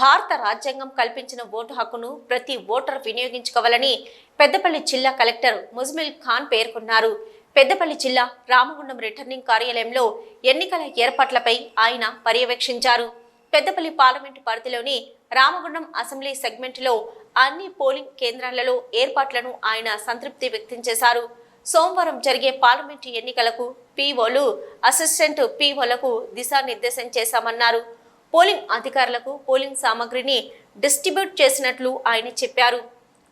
భారత రాజ్యాంగం కల్పించిన ఓటు హక్కును ప్రతి ఓటర్ వినియోగించుకోవాలని పెద్దపల్లి జిల్లా కలెక్టర్ ముజ్మిల్ ఖాన్ పేర్కొన్నారు. పెద్దపల్లి జిల్లా రామగుండం రిటర్నింగ్ కార్యాలయంలో ఎన్నికల ఏర్పాట్లపై ఆయన పర్యవేక్షించారు. పెద్దపల్లి పార్లమెంటు పరిధిలోని రామగుండం అసెంబ్లీ సెగ్మెంట్లో అన్ని పోలింగ్ కేంద్రాలలో ఏర్పాట్లను ఆయన సంతృప్తి వ్యక్తం చేశారు. సోమవారం జరిగే పార్లమెంటు ఎన్నికలకు పీఓలు అసిస్టెంట్ పీఓలకు దిశానిర్దేశం చేశామన్నారు. పోలింగ్ అధికారులకు పోలింగ్ సామగ్రిని డిస్ట్రిబ్యూట్ చేసినట్లు ఆయన చెప్పారు.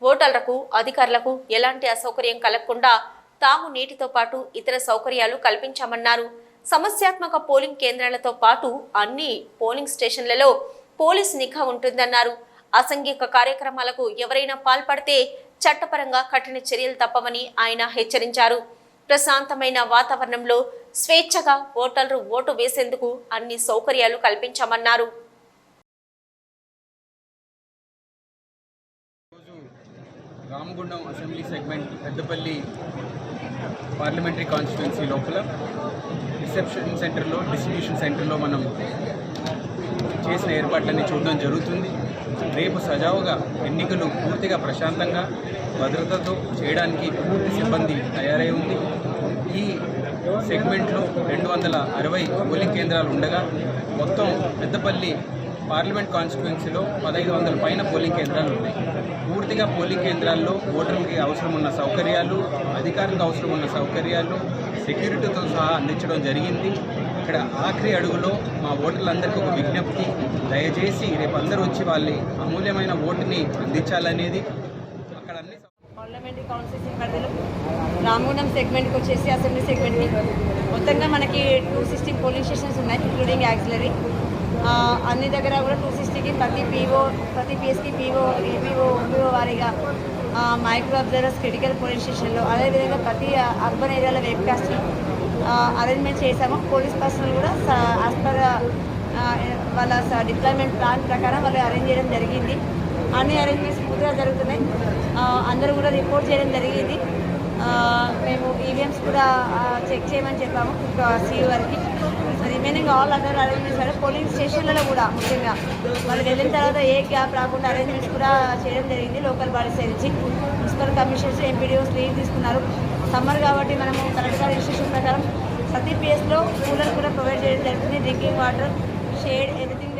ఓటర్లకు అధికారులకు ఎలాంటి అసౌకర్యం కలగకుండా తాము నీటితో పాటు ఇతర సౌకర్యాలు కల్పించామన్నారు. సమస్యాత్మక పోలింగ్ కేంద్రాలతో పాటు అన్ని పోలింగ్ స్టేషన్లలో పోలీస్ నిఘా ఉంటుందన్నారు. అసంఘిక కార్యక్రమాలకు ఎవరైనా పాల్పడితే చట్టపరంగా కఠిన చర్యలు తప్పవని ఆయన హెచ్చరించారు. ప్రశాంతమైన వాతావరణంలో స్వేచ్ఛగా ఓటర్లు ఓటు వేసేందుకు అన్ని సౌకర్యాలు కల్పించామన్నారు. Ramagundam assembly segment Peddapalli parliamentary constituency లోపల రిసెప్షన్ సెంటర్లో డిస్ట్రిబ్యూషన్ సెంటర్లో మనం చేసిన ఏర్పాట్లన్నీ చూడడం జరుగుతుంది. రేపు సజావుగా ఎన్నికలు పూర్తిగా ప్రశాంతంగా భద్రతతో చేయడానికి పూర్తి సిబ్బంది తయారై ఉంది. సెగ్మెంట్లో రెండు వందల అరవై పోలింగ్ కేంద్రాలు ఉండగా మొత్తం పెద్దపల్లి పార్లమెంట్ కాన్స్టిట్యున్సీలో పదహైదు వందల పైన పోలింగ్ కేంద్రాలు ఉన్నాయి. పూర్తిగా పోలింగ్ కేంద్రాల్లో ఓటర్లకి అవసరం ఉన్న సౌకర్యాలు అధికారులకు అవసరం ఉన్న సౌకర్యాలు సెక్యూరిటీతో సహా అందించడం జరిగింది. ఇక్కడ ఆఖరి అడుగులో మా ఓటర్లందరికీ ఒక విజ్ఞప్తి. దయచేసి రేపు అందరూ వచ్చి వాళ్ళ అమూల్యమైన ఓటుని అందించాలనేది. అక్కడ అన్ని పార్లమెంటరీ పరిధిలో రామగుండం సెగ్మెంట్కి వచ్చేసి అసెంబ్లీ సెగ్మెంట్కి మొత్తంగా మనకి టూ సిక్స్టీ పోలింగ్ స్టేషన్స్ ఉన్నాయి ఇంక్లూడింగ్ యాక్సిలరీ అన్ని దగ్గర కూడా టూ సిక్స్టీకి ప్రతి పీఓ ప్రతి పిఎస్కి పీఓ ఈపీఓ ఓపీఓ వారిగా మైక్రో అబ్జర్వర్స్ క్రిటికల్ పోలీస్ స్టేషన్లో అదేవిధంగా ప్రతి అర్బన్ ఏరియాలో వెబ్కాస్ట్ అరేంజ్మెంట్ చేశాము. పోలీస్ పర్సనల్ కూడా యాజ్ పర్ వాళ్ళ డిప్లాయ్మెంట్ ప్లాన్ ప్రకారం వాళ్ళు అరేంజ్ చేయడం జరిగింది. అన్ని అరేంజ్మెంట్స్ పూర్తిగా జరుగుతున్నాయి. అందరూ కూడా రిపోర్ట్ చేయడం జరిగింది. మేము ఈవీఎంస్ కూడా చెక్ చేయమని చెప్పాము. సీఈ వారికి రిమైనింగ్ ఆల్ అదర్ అరేంజ్మెంట్స్ అంటే పోలింగ్ స్టేషన్లలో కూడా ముఖ్యంగా. వాళ్ళు వెళ్ళిన తర్వాత ఏ గ్యాప్ రాకుండా అరేంజ్మెంట్స్ కూడా చేయడం జరిగింది లోకల్ బాడీస్ నుంచి మున్సిపల్ కమిషనర్స్ ఎంపీడీఓస్ లీవ్ తీసుకున్నారు. సమ్మర్ కాబట్టి మనము కరెక్ట్గా రిజిస్ట్రేషన్ ప్రకారం ప్రతి ప్లేస్లో కూలర్ కూడా ప్రొవైడ్ చేయడం జరుగుతుంది. Drinking water shade everything